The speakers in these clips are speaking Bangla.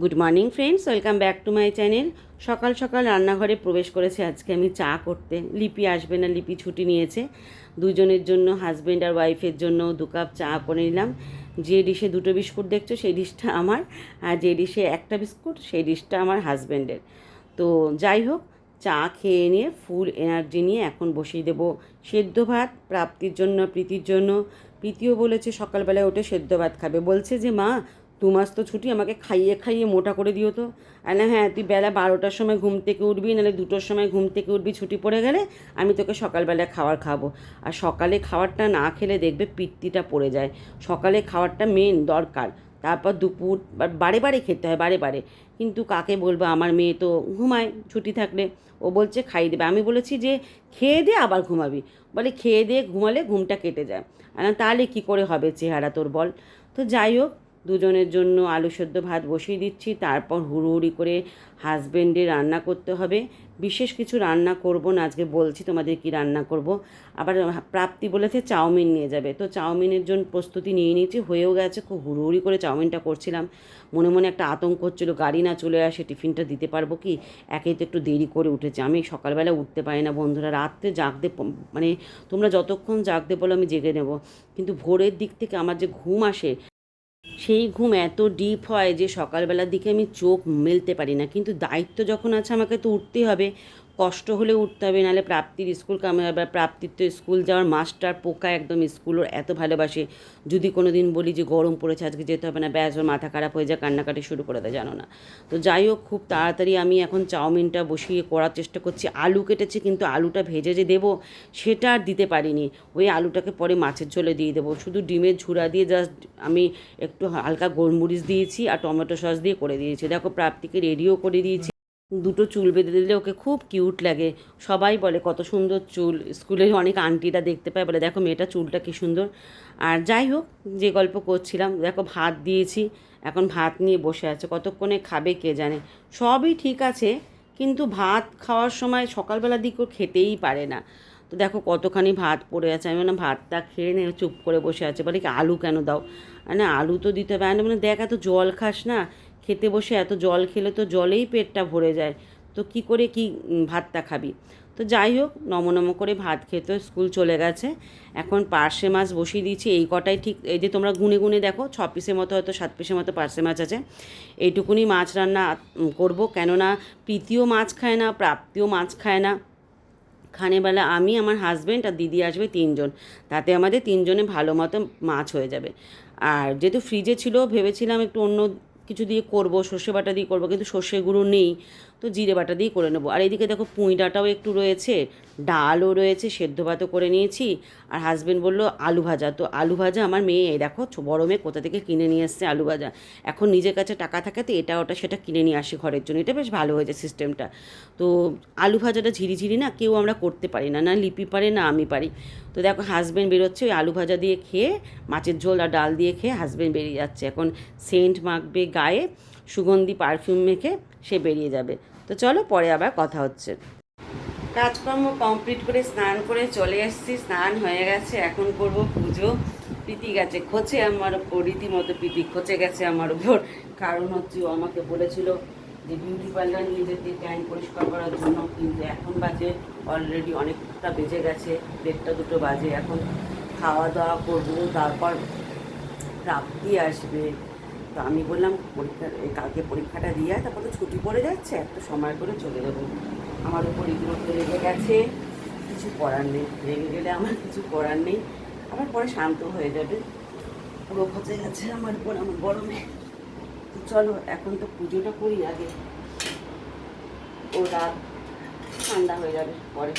Good morning friends welcome back to my channel সকাল সকাল রান্নাঘরে প্রবেশ করেছে। আজকে আমি চা করতে। লিপি আসবে না, লিপি ছুটি নিয়েছে। দুজনের জন্য হাজব্যান্ড আর ওয়াইফের জন্য দু কাপ চা করে নিলাম। যে ডিশে দুটো বিস্কুট দেখছ, সেই ডিশটা আমার। আর যে ডিশে একটা বিস্কুট, সেই ডিশটা আমার হাজব্যান্ডের তো যাই হোক, চা খেয়ে নিয়ে ফুল এনার্জি নিয়ে এখন বসিয়ে দেবো। সেদ্ধ ভাত, প্রাপ্তির জন্য, প্রীতির জন্য। প্রীতিও বলেছে সকালবেলায় ওঠে সেদ্ধ ভাত খাবে। বলছে যে, মা দু মাস তো ছুটি, আমাকে খাইয়ে খাইয়ে মোটা করে দিও তো। আর না হ্যাঁ তুই বেলা বারোটার সময় ঘুম থেকে উঠবি, নাহলে দুটোর সময় ঘুম থেকে উঠবি, ছুটি পড়ে গেলে আমি তোকে সকালবেলা খাবার খাব। আর সকালে খাবারটা না খেলে দেখবে পিত্তিটা পড়ে যায়। সকালে খাবারটা মেন দরকার। তারপর দুপুর বারে বারে খেতে হয়, বারে বারে। কিন্তু কাকে বলব, আমার মেয়ে তো ঘুমায়, ছুটি থাকলে। ও বলছে, খাইয়ে দেবে। আমি বলেছি যে, খেয়ে দিয়ে আবার ঘুমাবি। বলে, খেয়ে দিয়ে ঘুমালে ঘুমটা কেটে যায়। আর তাহলে কী করে হবে চেহারা তোর বল? তো যাই হোক দুজনের জন্য আলু সেদ্ধ ভাত বসিয়ে দিচ্ছি, তারপর হুড়োহুড়ি করে হাজব্যান্ডে রান্না করতে হবে। বিশেষ কিছু রান্না করব না, আজকে বলছি তোমাদের কি রান্না করব। আবার প্রাপ্তি বলেছে চাউমিন নিয়ে যাবে, তো চাউমিনের জন্য প্রস্তুতি নিয়ে নিয়েছি, হয়েও গেছে, খুব হুড়োহুড়ি করে চাউমিনটা করছিলাম। মনে মনে একটা আতঙ্ক হচ্ছিল, গাড়ি না চলে আসে, টিফিনটা দিতে পারব কি? একেই তো একটু দেরি করে উঠেছে, আমি সকালবেলা উঠতে পারি না বন্ধুরা, রাত্রে জাগতে মানে তোমরা যতক্ষণ জাগতে বলো আমি জেগে নেব। কিন্তু ভোরের দিক থেকে আমার যে ঘুম আসে সেই ঘুম এত ডিপ হয় যে সকালবেলার দিকে আমি চোখ মেলতে পারি না। কিন্তু দায়িত্ব যখন আছে আমাকে তো উঠতেই হবে। কষ্ট হলে উঠতে হবে, নাহলে প্রাপ্তির স্কুল কামে আবার প্রাপ্তির তো স্কুল যাওয়ার মাস্টার পোকা একদম স্কুল, ওর এত ভালোবাসে। যদি কোনো দিন বলি যে গরম পড়েছে, আজকে যেতে হবে না, ব্যাস, ওর মাথা খারাপ হয়ে যায় কান্নাকাটি শুরু করে দেয়, জানো না। তো যাই হোক, খুব তাড়াতাড়ি আমি এখন চাউমিনটা বসিয়ে করার চেষ্টা করছি। আলু কেটেছি, কিন্তু আলুটা ভেজে যে দেবো, সেটা আর দিতে পারিনি। ওই আলুটাকে পরে মাছের ঝোলে দিয়ে দেবো। শুধু ডিমের ঝুড়া দিয়ে জাস্ট আমি একটু হালকা গোলমরিচ দিয়েছি আর টমেটো সস দিয়ে করে দিয়েছি। দেখো, প্রাপ্তিকে রেডিও করে দিয়েছি। দুটো চুল বেঁধে দিলে ওকে খুব কিউট লাগে। সবাই বলে, কত সুন্দর চুল। স্কুলে অনেক আন্টিরা দেখতে পায়, বলে, দেখো মেয়েটা চুলটা কী সুন্দর। আর যাই হোক, যে গল্প করছিলাম, দেখো ভাত দিয়েছি, এখন ভাত নিয়ে বসে আছে, কতক্ষণে খাবে কে জানে। সবই ঠিক আছে, কিন্তু ভাত খাওয়ার সময় সকালবেলার দিকে ও খেতেই পারে না। তো দেখো কতখানি ভাত পড়ে আছে, আমি না ভাতটা খেয়ে নে, চুপ করে বসে আছে। বলে, কি আলু কেন দাও? আর না, আলু তো দিতে পারে না মানে দেখ, এত জল খাস না খেতে বসে এত জল খেলে তো জলেই পেটটা ভরে যায়। তো কি করে কি ভাতটা খাবি? তো যাই হোক নমনম করে ভাত খেতে স্কুল চলে গেছে। এখন পার্শে মাছ বসিয়ে দিয়েছি, এই কটাই ঠিক, এই যে তোমরা গুনে গুনে দেখো, ছ পিসের মতো হয়তো সাত পিসের মতো পার্শে মাছ আছে। এইটুকুনি মাছ রান্না করব, কেননা প্রীতিও মাছ খায় না, প্রাপ্তিও মাছ খায় না। খানেবেলা আমি, আমার হাজব্যান্ড আর দিদি আসবে তিনজন, তাতে আমাদের তিনজনে ভালো মতো মাছ হয়ে যাবে। আর যেহেতু ফ্রিজে ছিল, ভেবেছিলাম একটু অন্য কিছু দিয়ে করব সর্ষে বাটা দিয়ে করব কিন্তু সর্ষে গুঁড়ো নেই। তো জিরে বাটা দিয়ে করে নেব। আর এদিকে দেখো পুঁই ডাঁটাও একটু রয়েছে, ডালও রয়েছে, সেদ্ধ ভাতও করে নিয়েছি। আর হাজব্যান্ড বলল আলু ভাজা। তো আলু ভাজা আমার মেয়ে, এই দেখো বড় মেয়ে কোথা থেকে কিনে নিয়ে এসছে আলু ভাজা। এখন নিজের কাছে টাকা থাকে তো এটা ওটা সেটা কিনে নিয়ে আসি ঘরের জন্য। এটা বেশ ভালো হয়েছে সিস্টেমটা তো আলু ভাজাটা ঝিরিঝিরি না, কেউ আমরা করতে পারি না না লিপি পারে, না আমি পারি। তো দেখো হাজব্যান্ড বেরোচ্ছে, ওই আলু ভাজা দিয়ে খেয়ে, মাছের ঝোল আর ডাল দিয়ে খেয়ে হাজব্যান্ড বেরিয়ে যাচ্ছে। এখন সেন্ট মাখবে গায়ে, সুগন্ধি পারফিউম মেখে সে বেরিয়ে যাবে। তো চলো পরে আবার কথা হচ্ছে। কাজকর্ম কমপ্লিট করে স্নান করে চলে এসেছি, স্নান হয়ে গেছে, এখন করব পুজো। প্রীতি গেছে, খোঁচে আমার উপর, রীতিমতো প্রীতি খোঁচে গেছে আমার উপর। কারণ হচ্ছে ও আমাকে বলেছিল যে বিউটি পার্লার নিয়ে যেতে ট্যাঙ্ক পরিষ্কার করার জন্য, কিন্তু এখন বাজে অলরেডি অনেকটা বেজে গেছে, দেড়টা দুটো বাজে, এখন খাওয়া দাওয়া করব, তারপর প্রাপ্তি আসবে। তো আমি বললাম, পরীক্ষা কালকে পরীক্ষাটা দিয়ে তারপর তো ছুটি পড়ে যাচ্ছে, একটা সময় করে চলে যাব। আমার উপর ইতিমধ্যে রেগে গেছে, কিছু করার নেই, রেগে গেলে আমার কিছু করার নেই, আবার পরে শান্ত হয়ে যাবে। পুরো খচে গেছে আমার উপর, আমার গরমে। তো চলো, এখন তো পুজোটা করি আগে। ও রাত ঠান্ডা হয়ে যাবে পরে।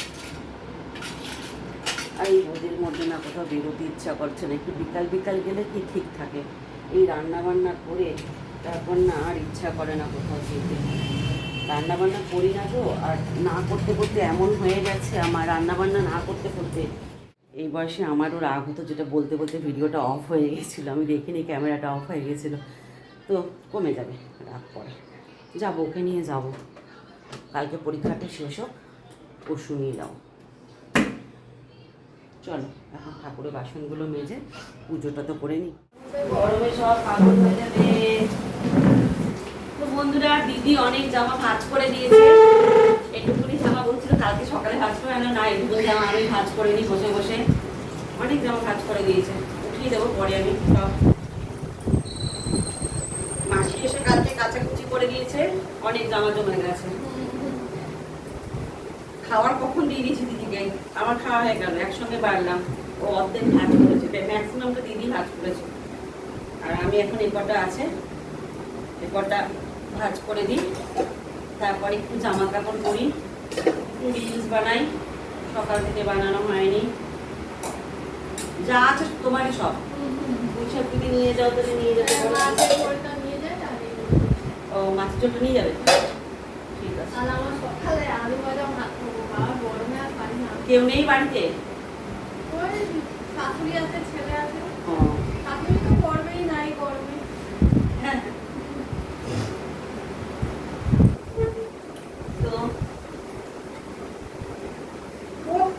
আর এই রোদের মধ্যে না কোথাও বেরোতে ইচ্ছা করছে না, একটু বিকাল বিকাল গেলে কি ঠিক থাকে? এই রান্না বান্না করে তারপর না আর ইচ্ছা করে না কোথাও যেতে। রান্না বান্না করি না তো, আর না করতে করতে এমন হয়ে গেছে আমার রান্না বান্না না করতে করতে। এই বয়সে আমারও রাগ হতো যেটা বলতে বলতে ভিডিওটা অফ হয়ে গেছিল, আমি দেখিনি ক্যামেরাটা অফ হয়ে গেছিল। তো কমে যাবে রাগ পরে। যাব, ওকে নিয়ে যাব। কালকে পরীক্ষাটা শেষ হোক, পরশু নিয়ে যাব। চলো, এখন ঠাকুরের বাসনগুলো মেজে পুজোটা তো করে নিই তো বন্ধুরা, দিদি অনেক জামা করে দিয়েছে। একটুকুনি জামা বলছিল, কালকে সকালে করে না জামা আমি করে বসে বসে অনেক জামা করে দিয়েছে। উঠিয়ে দেবো, পরে আমি মাসি এসে কালকে কাচাকুচি করে দিয়েছে, অনেক জামা জমে গেছে। খাওয়ার কখন দিয়ে দিয়েছি দিদিকে? আমার খাওয়া হয়ে গেল, একসঙ্গে বাড়লাম। ও অর্ধেক ভাজ করেছে, ম্যাক্সিমামটা দিদি ভাজ করেছে। আর আমি এখন এই কটা আছে এই কটা ভাজ করে দিই। তারপরে একটু জামা কাপড় করি রিলস বানাই। সকাল থেকে বানানো হয়নি। যা আছে তোমারই সব। তুমি সব দিকে নিয়ে যাও। তাহলে নিয়ে যেতে হ্যাঁ, ও মাছের ঝোলটা নিয়ে যাবে? ঠিক আছে। কেউ নেই বাড়িতে? ছেলে আছে ও শাশুড়ি তো করবেই নাই গরমে তো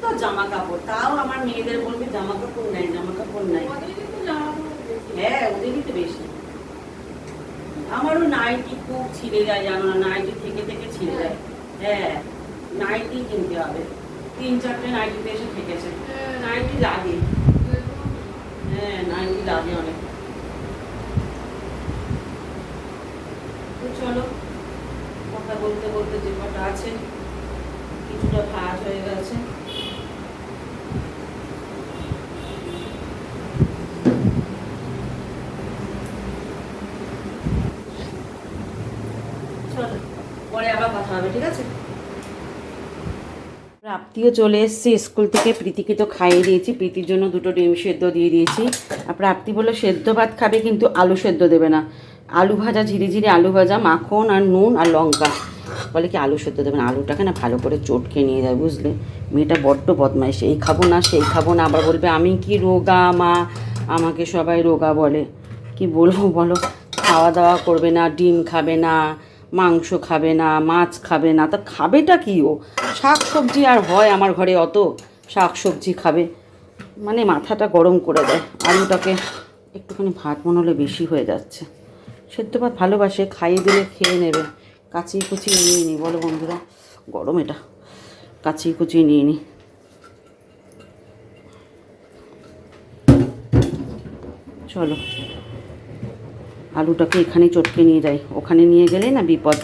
কত জামা কাপড় তাও আমার মেয়েদের বলবে জামা কাপড় নাই জামা কাপড় নাই। হ্যাঁ ওদেরই তো বেশি। আমারও নাইটি খুব ছিঁড়ে যায়, জানো না? নাইটি থেকে থেকে ছিঁড়ে যায়। হ্যাঁ নাইটি কিনতে হবে। তিন চারটে নাইটিতে এসে থেকেছে। নাইটি লাগে। হ্যাঁ নাইটি লাগে অনেক। তো চলো, কথা বলতে বলতে যে কটা আছে, কিছুটা ভাজ হয়ে গেছে চলো পরে আবার কথা হবে, ঠিক আছে? প্রাপ্তিও চলে এসছে, স্কুল থেকে প্রীতিকে তো খাইয়ে দিয়েছি, প্রীতির জন্য দুটো ডিম সেদ্ধ দিয়ে দিয়েছি। আর প্রাপ্তি বলল, সেদ্ধ ভাত খাবে কিন্তু আলু সেদ্ধ দেবে না। আলু ভাজা, ঝিরি ঝিরি আলু ভাজা, মাখন আর নুন আর লঙ্কা। বলে কি, আলু সেদ্ধ দেবে না, আলুটাকে না ভালো করে চটকে নিয়ে যায়, বুঝলে? মেয়েটা বড্ড বদমাইশ, এই খাব না, সেই খাব না, আবার বলবে, আমি কি রোগা, মা? আমাকে সবাই রোগা বলে। কি বলব বলো, খাওয়া দাওয়া করবে না, ডিম খাবে না মাংস খাবে না, মাছ খাবে না, তা খাবেটা কি ও? শাক সবজি আর হয় আমার ঘরে অত শাক সবজি খাবে। মানে মাথাটা গরম করে দেয়, আলুটাকে একটুখানি ভাত মনে হলে বেশি হয়ে যাচ্ছে। সেদ্ধ ভাত ভালোবাসে, খাইয়ে দিলে খেয়ে নেবে। কাচিয়ে কুচিয়ে নিয়ে নিই বলো বন্ধুরা, গরম এটা। কাচিয়ে কুচিয়ে নিয়ে নিই চলো। আলুটাকে এখানে চটকে নিয়ে যাই। ওখানে নিয়ে গেলে না বিপদ।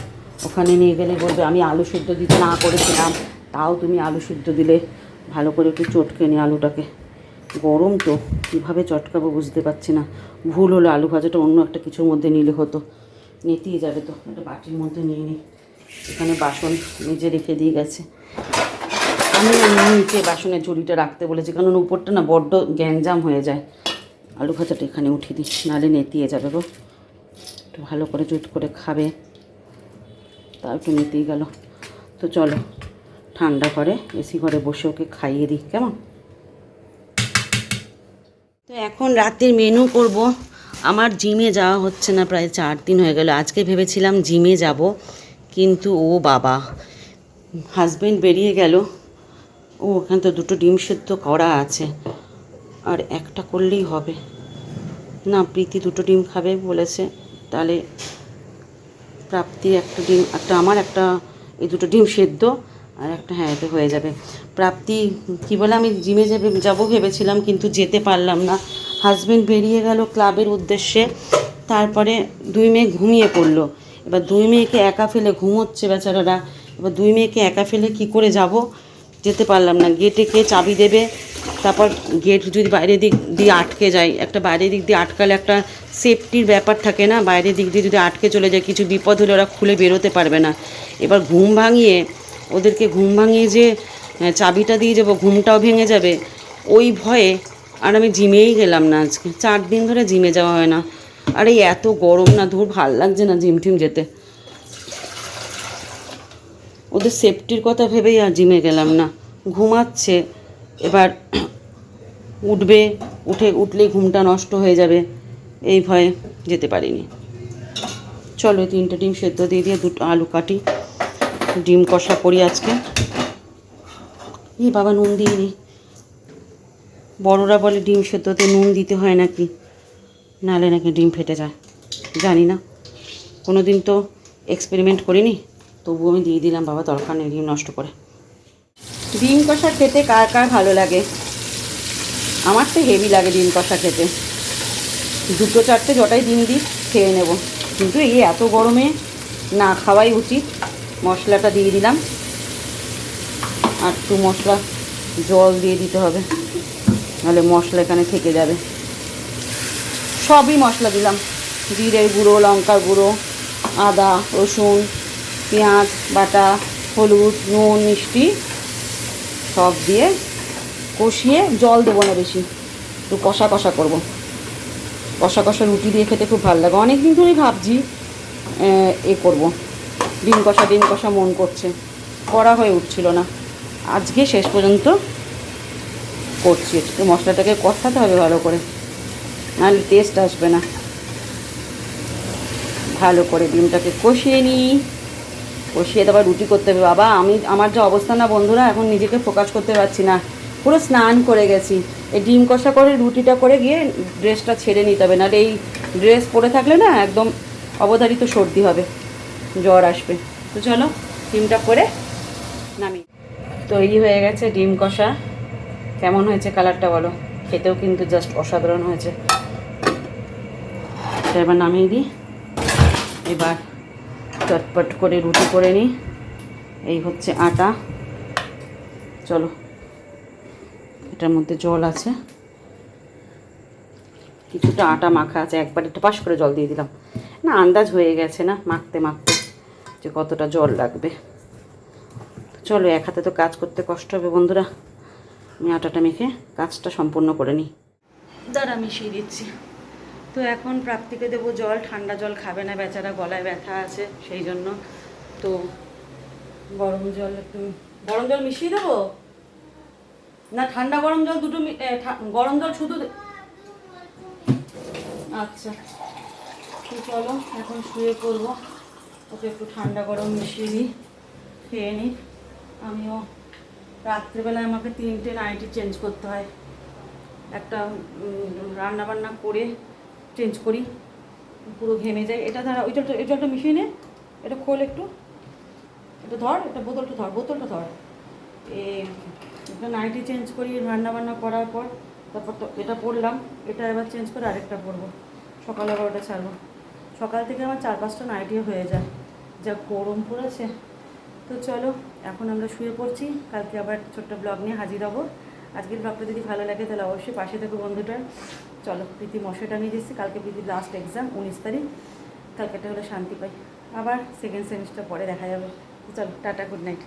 ওখানে নিয়ে গেলে বলবে, আমি আলু সিদ্ধ দিতে না করেছিলাম। তাও তুমি আলু সিদ্ধ দিলে। ভালো করে একটু চটকে নি আলুটাকে। গরম তো, কীভাবে চটকাবো বুঝতে পারছি না। ভুল হলো, আলু ভাজাটা অন্য একটা কিছুর মধ্যে নিলে হতো। নেতিয়ে যাবে তো, একটা বাটির মধ্যে নিয়ে নিই এখানে বাসন নিজে রেখে দিয়ে গেছে। আমি নিচে বাসনের ঝুড়িটা রাখতে বলেছি, কারণ উপরটা না বড্ড গ্যাঞ্জাম হয়ে যায়। আলু ভাজাটা এখানে উঠিয়ে দিই, নাহলে নেতিয়ে যাবে গো। একটু ভালো করে জুট করে খাবে। তাও একটু নিতেই গেল। তো চলো, ঠান্ডা করে এসি ঘরে বসে ওকে খাইয়ে দিই, কেমন? তো এখন রাতের মেনু করব। আমার জিমে যাওয়া হচ্ছে না, প্রায় চার দিন হয়ে গেল। আজকে ভেবেছিলাম জিমে যাব, কিন্তু ও বাবা হাজবেন্ড বেরিয়ে গেল। ও ওখানে তো দুটো ডিম সেদ্ধ করা আছে। আর একটা করলেই হবে। না, প্রীতি দুটো ডিম খাবে বলেছে। তাহলে প্রাপ্তি একটা ডিম, একটা আমার একটা, এই দুটো ডিম সেদ্ধ, আর একটা হ্যাঁ এতে হয়ে যাবে। প্রাপ্তি, কি বলে, আমি জিমে যাবে যাব ভেবেছিলাম, কিন্তু যেতে পারলাম না। হাজবেন্ড বেরিয়ে গেল ক্লাবের উদ্দেশ্যে, তারপরে দুই মেয়ে ঘুমিয়ে পড়ল। এবার দুই মেয়েকে একা ফেলে ঘুমোচ্ছে বেচারারা। এবার দুই মেয়েকে একা ফেলে কি করে যাব? যেতে পারলাম না। গেটে কে চাবি দেবে? তারপর গেট যদি বাইরের দিক দিয়ে আটকে যায়, একটা বাইরের দিক দিয়ে আটকালে একটা সেফটির ব্যাপার থাকে না বাইরের দিক দিয়ে যদি আটকে চলে যায়, কিছু বিপদ হলে ওরা খুলে বেরোতে পারবে না। এবার ঘুম ভাঙিয়ে, ওদেরকে ঘুম ভাঙিয়ে যে চাবিটা দিয়ে যাব, ঘুমটাও ভেঙে যাবে, ওই ভয়ে আর আমি জিমেই গেলাম না আজকে। চার দিন ধরে জিমে যাওয়া হয় না। আর এই এত গরম না, ধর, ভালো লাগছে না জিম টিম যেতে। ওদের সেফটির কথা ভেবেই আর জিমে গেলাম না। ঘুমাচ্ছে এবার উঠবে, উঠে উঠলেই ঘুমটা নষ্ট হয়ে যাবে। এই ভয়ে যেতে পারিনি। চলো তিনটে ডিম সেদ্ধ দিয়ে দিয়ে দুটো আলু কাটি, ডিম কষা করি আজকে। এই বাবা, নুন দিইনি বড়রা বলে ডিম সেদ্ধতে নুন দিতে হয় নাকি? নাহলে নাকি ডিম ফেটে যায়। জানি না। কোনো দিন তো এক্সপেরিমেন্ট করিনি তবু আমি দিয়ে দিলাম বাবা, দরকার নেই ডিম নষ্ট করে। ডিম কষা খেতে কার কার ভালো লাগে? আমার তো হেভি লাগে ডিম কষা খেতে। দুটো চারটে জটাই ডিম দিই, খেয়ে নেব। কিন্তু এই এত গরমে না খাওয়াই উচিত। মশলাটা দিয়ে দিলাম। আর একটু মশলা, জল দিয়ে দিতে হবে। নাহলে মশলা এখানে থেকে যাবে। সবই মশলা দিলাম। জিরের গুঁড়ো, লঙ্কার গুঁড়ো, আদা, রসুন, পেঁয়াজ, বাটা, হলুদ, নুন, মিষ্টি সব দিয়ে কষিয়ে জল দেবো না বেশি। একটু কষা কষা করব। কষা কষা রুটি দিয়ে খেতে খুব ভালো লাগে। অনেক দিন ধরেই ভাবছি, এ করব। ডিম কষা ডিম কষা মন করছে। করা হয়ে উঠছিল না। আজকে শেষ পর্যন্ত করছি। একটু মশলাটাকে কষাতে হবে ভালো করে। নাহলে টেস্ট আসবে না। ভালো করে ডিমটাকে কষিয়ে নিই। কষিয়ে তারপর রুটি করতে হবে। বাবা, আমি, আমার যে অবস্থা না বন্ধুরা, এখন নিজেকে ফোকাস করতে পারছি না। পুরো স্নান করে গেছি। এই ডিম কষা করে, রুটিটা করে গিয়ে ড্রেসটা ছেড়ে নিতে হবে। নাহলে এই ড্রেস পরে থাকলে না একদম অবধারিত সর্দি হবে, জ্বর আসবে। তো চলো, ডিমটা করে নামি। তৈরি হয়ে গেছে ডিম কষা। কেমন হয়েছে কালারটা বলো? খেতেও কিন্তু জাস্ট অসাধারণ হয়েছে। এবার নামিয়ে দিই। এবার চটপট করে রুটি করে নিই। এই হচ্ছে আটা। চলো, এটার মধ্যে জল আছে। কিছুটা আটা মাখা আছে, একবার একটু পাশ করে জল দিয়ে দিলাম। না, আন্দাজ হয়ে গেছে না মাখতে মাখতে, যে কতটা জল লাগবে। চলো, এক হাতে তো কাজ করতে কষ্ট হবে বন্ধুরা। আমি আটাটা মেখে কাজটা সম্পূর্ণ করে নিই। দাঁড়া, মিশিয়ে দিচ্ছি। তো এখন প্রাপ্তিকে দেবো জল, ঠান্ডা জল খাবে না, বেচারা গলায় ব্যথা আছে, সেই জন্য। তো গরম জল একটু, গরম জল মিশিয়ে দেবো? না, ঠান্ডা গরম জল দুটো গরম জল শুধু আচ্ছা তো চলো, এখন শুয়ে পড়ব। ওকে একটু ঠান্ডা গরম মিশিয়ে নিই, খেয়ে নিই। আমিও রাত্রেবেলায় আমাকে তিনটে নাইটি চেঞ্জ করতে হয়। একটা রান্না বান্না করে চেঞ্জ করি, পুরো ঘেমে যায়। এটা ধর ওই জলটা এই জলটা মিশিয়ে এটা খোল একটু। এটা ধর, এটা বোতলটা ধর বোতলটা ধর। এ একটা নাইটি চেঞ্জ করি রান্না বান্না করার পর, তারপর তো এটা পরলাম এটা এবার চেঞ্জ করে আরেকটা পরবো সকালে আবার ওটা ছাড়বো। সকাল থেকে আমার চার পাঁচটা নাইটি হয়ে যায়। যা গরম পড়েছে। তো চলো, এখন আমরা শুয়ে পড়ছি। কালকে আবার ছোট্ট ব্লগ নিয়ে হাজির হব। আজকের ব্লগটা যদি ভালো লাগে, তাহলে অবশ্যই পাশে থেকো বন্ধুটার চলো, প্রীতি মশাইটা নিয়ে যাচ্ছি কালকে প্রীতির লাস্ট এক্সাম উনিশ তারিখ। কালকেটা হলে শান্তি পাই। আবার সেকেন্ড সেমিস্টার পরে দেখা যাবে। চলো, টাটা গুড নাইট